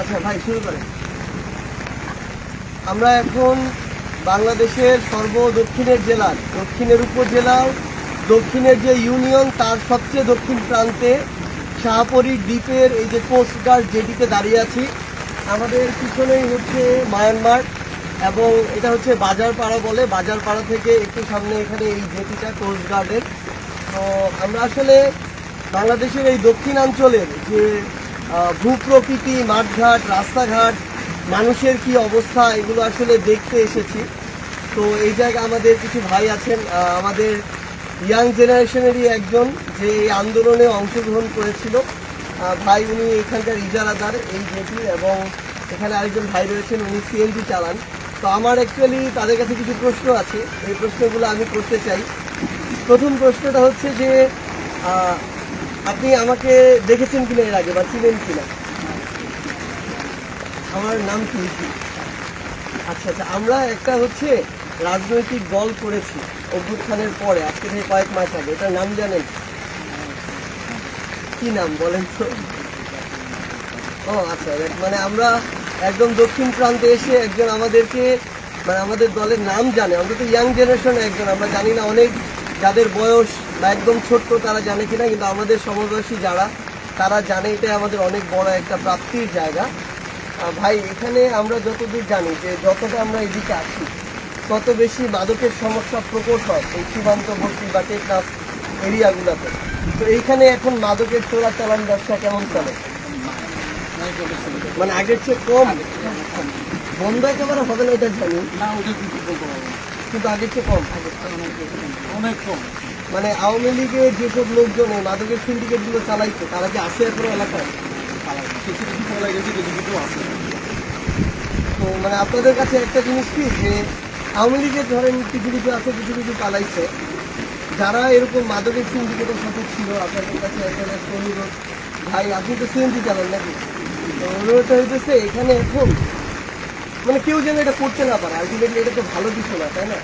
আচ্ছা ভাই, শুরু করেন। আমরা এখন বাংলাদেশের সর্ব দক্ষিণের জেলার দক্ষিণের উপজেলার দক্ষিণের যে ইউনিয়ন, তার সবচেয়ে দক্ষিণ প্রান্তে শাহপরী দ্বীপের এই যে কোস্টগার্ড জেটিতে দাঁড়িয়ে আছি। আমাদের পিছনেই হচ্ছে মায়ানমার এবং এটা হচ্ছে বাজারপাড়া বলে। বাজারপাড়া থেকে একটু সামনে এখানে এই জেটিটা কোস্টগার্ডের তো আমরা আসলে বাংলাদেশের এই দক্ষিণাঞ্চলের যে ভূপ্রকৃতি, মাঠঘাট, রাস্তাঘাট, মানুষের কি অবস্থা, এগুলো আসলে দেখতে এসেছি। তো এই জায়গায় আমাদের কিছু ভাই আছেন আমাদের ইয়াং জেনারেশনেরই একজন যে এই আন্দোলনে অংশগ্রহণ করেছিল। ভাই উনি এখানকার ইজারাদার, এই জেটি এবং এখানে আরেকজন ভাই রয়েছেন, উনি সিএনজি চালান। তো আমার অ্যাকচুয়ালি তাদের কাছে কিছু প্রশ্ন আছে, এই প্রশ্নগুলো আমি করতে চাই। প্রথম প্রশ্নটা হচ্ছে যে আপনি আমাকে দেখেছেন কিনা এর আগে বা চিনেন কিনা? আমার নাম কি? আচ্ছা আচ্ছা আমরা একটা হচ্ছে রাজনৈতিক দল করেছি অভ্যুত্থানের পরে, আজকে থেকে কয়েক মাস আগে। এটার নাম জানেন? কি নাম বলেন তো? ও আচ্ছা মানে আমরা একদম দক্ষিণ প্রান্তে এসে একজন আমাদেরকে মানে আমাদের দলের নাম জানে। আমরা তো ইয়াং জেনারেশন একজন, আমরা জানি না অনেক যাদের বয়স বা একদম ছোট্ট তারা জানে কিনা, কিন্তু আমাদের সমবয়সী যারা, তারা জানে এটা আমাদের অনেক বড় একটা প্রাপ্তির জায়গা। ভাই, এখানে আমরা যতদূর জানি যে যতটা আমরা এদিকে আছি, তত বেশি মাদকের সমস্যা প্রকট হয় এই সীমান্তবর্তী বা টেকনাফ এরিয়াগুলোতে। তো এইখানে এখন মাদকের চোরাচালান ব্যবসা কেমন চলে? মানে আগের চেয়ে কম? বন্ধ একেবারে হবে না এটা জানি। না, ওটা কিন্তু। কিন্তু আগের চেয়ে কম। অনেক কম। মানে আওয়ামী লীগের যেসব লোকজন এই মাদকের সিন্ডিকেটগুলো চালাইছে তারা কি আসে এখন এলাকায়। কিছু কিছু বলা গেছে কিছু কিছু আছে তো মানে আপনাদের কাছে একটা জিনিস কি যে আওয়ামী লীগের ধরেন কিছু কিছু আছে কিছু কিছু পালাইছে যারা এরকম মাদকের সিন্ডিকেটের সাথে ছিল আপনাদের কাছে অনুরোধ। ভাই আপনি তো সিএনজি চালান নাকি? তো অনুরোধটা হইতেছে এখানে এখন মানে কেউ যেন এটা করতে না পারে। আলটিমেটলি এটা তো ভালো কিছু না, তাই না?